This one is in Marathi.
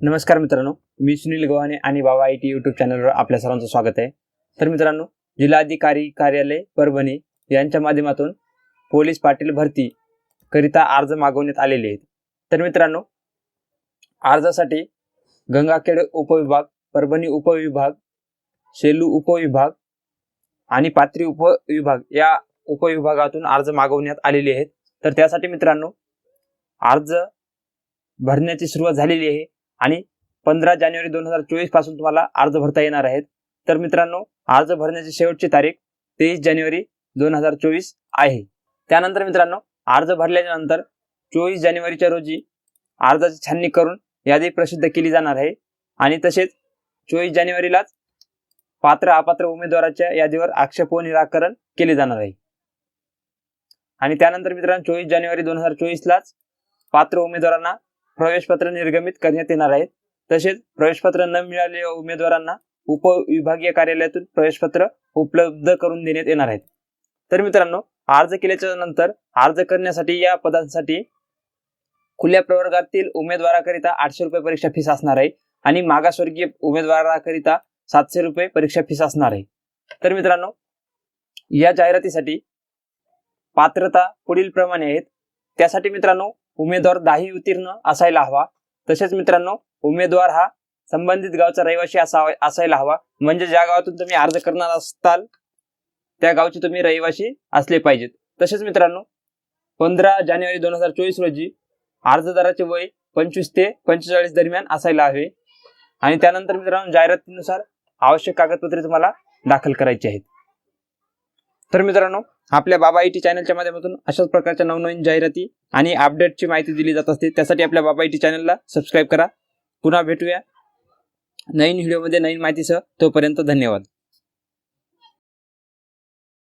नमस्कार मित्रांनो मी सुनील गव्हाणे आणि बाबा आय टी यूट्यूब चॅनलवर आपल्या सर्वांचं स्वागत आहे. तर मित्रांनो जिल्हाधिकारी कार्यालय परभणी यांच्या माध्यमातून पोलीस पाटील भरती करिता अर्ज मागवण्यात आलेले आहेत. तर मित्रांनो अर्जासाठी गंगाखेड उपविभाग परभणी उपविभाग सेलू उपविभाग आणि पात्री उपविभाग या उपविभागातून अर्ज मागवण्यात आलेले आहेत. तर त्यासाठी मित्रांनो अर्ज भरण्याची सुरुवात झालेली आहे. आणि पंधरा जानेवारी दोन हजार चोवीसपासून तुम्हाला अर्ज भरता येणार आहेत. तर मित्रांनो अर्ज भरण्याची शेवटची तारीख तेवीस जानेवारी दोन हजार चोवीस आहे. त्यानंतर मित्रांनो अर्ज भरल्याच्या नंतर चोवीस जानेवारीच्या रोजी अर्जाची छाननी करून यादी प्रसिद्ध केली जाणार आहे. आणि तसेच चोवीस जानेवारीलाच पात्र अपात्र उमेदवाराच्या यादीवर आक्षेप व निराकरण केले जाणार आहे. आणि त्यानंतर मित्रांनो चोवीस जानेवारी दोन हजार चोवीसलाच पात्र उमेदवारांना प्रवेशपत्र निर्गमित करण्यात येणार आहेत. तसेच प्रवेशपत्र न मिळालेल्या उमेदवारांना उपविभागीय कार्यालयातून प्रवेशपत्र उपलब्ध करून देण्यात येणार आहेत. तर मित्रांनो अर्ज केल्याच्यानंतर अर्ज करण्यासाठी या पदांसाठी खुल्या प्रवर्गातील उमेदवाराकरिता आठशे रुपये परीक्षा फीस असणार आहे आणि मागासवर्गीय उमेदवाराकरिता सातशे रुपये परीक्षा फीस असणार आहे. तर मित्रांनो या जाहिरातीसाठी पात्रता पुढील प्रमाणे आहेत. त्यासाठी मित्रांनो उमेदवार दहावी उत्तीर्ण असायला हवा. तसेच मित्रांनो उमेदवार हा संबंधित गावचा रहिवासी असावा असायला हवा. म्हणजे ज्या गावातून तुम्ही अर्ज करणार असताल त्या गावचे तुम्ही रहिवासी असले पाहिजेत. तसेच मित्रांनो पंधरा जानेवारी दोन हजार चोवीस रोजी अर्जदाराचे वय पंचवीस ते पंचेचाळीस दरम्यान असायला हवे. आणि त्यानंतर मित्रांनो जाहिरातीनुसार आवश्यक कागदपत्रे तुम्हाला दाखल करायची आहेत. तर मित्रांनो आपल्या बाबा आय टी चॅनलच्या माध्यमातून अशाच प्रकारच्या नवनवीन जाहिराती आणि अपडेटची माहिती दिली जात असते. त्यासाठी आपल्या बाबा टी चॅनलला सबस्क्राईब करा. पुन्हा भेटूया. नवीन व्हिडिओमध्ये नवीन माहितीसह तोपर्यंत धन्यवाद.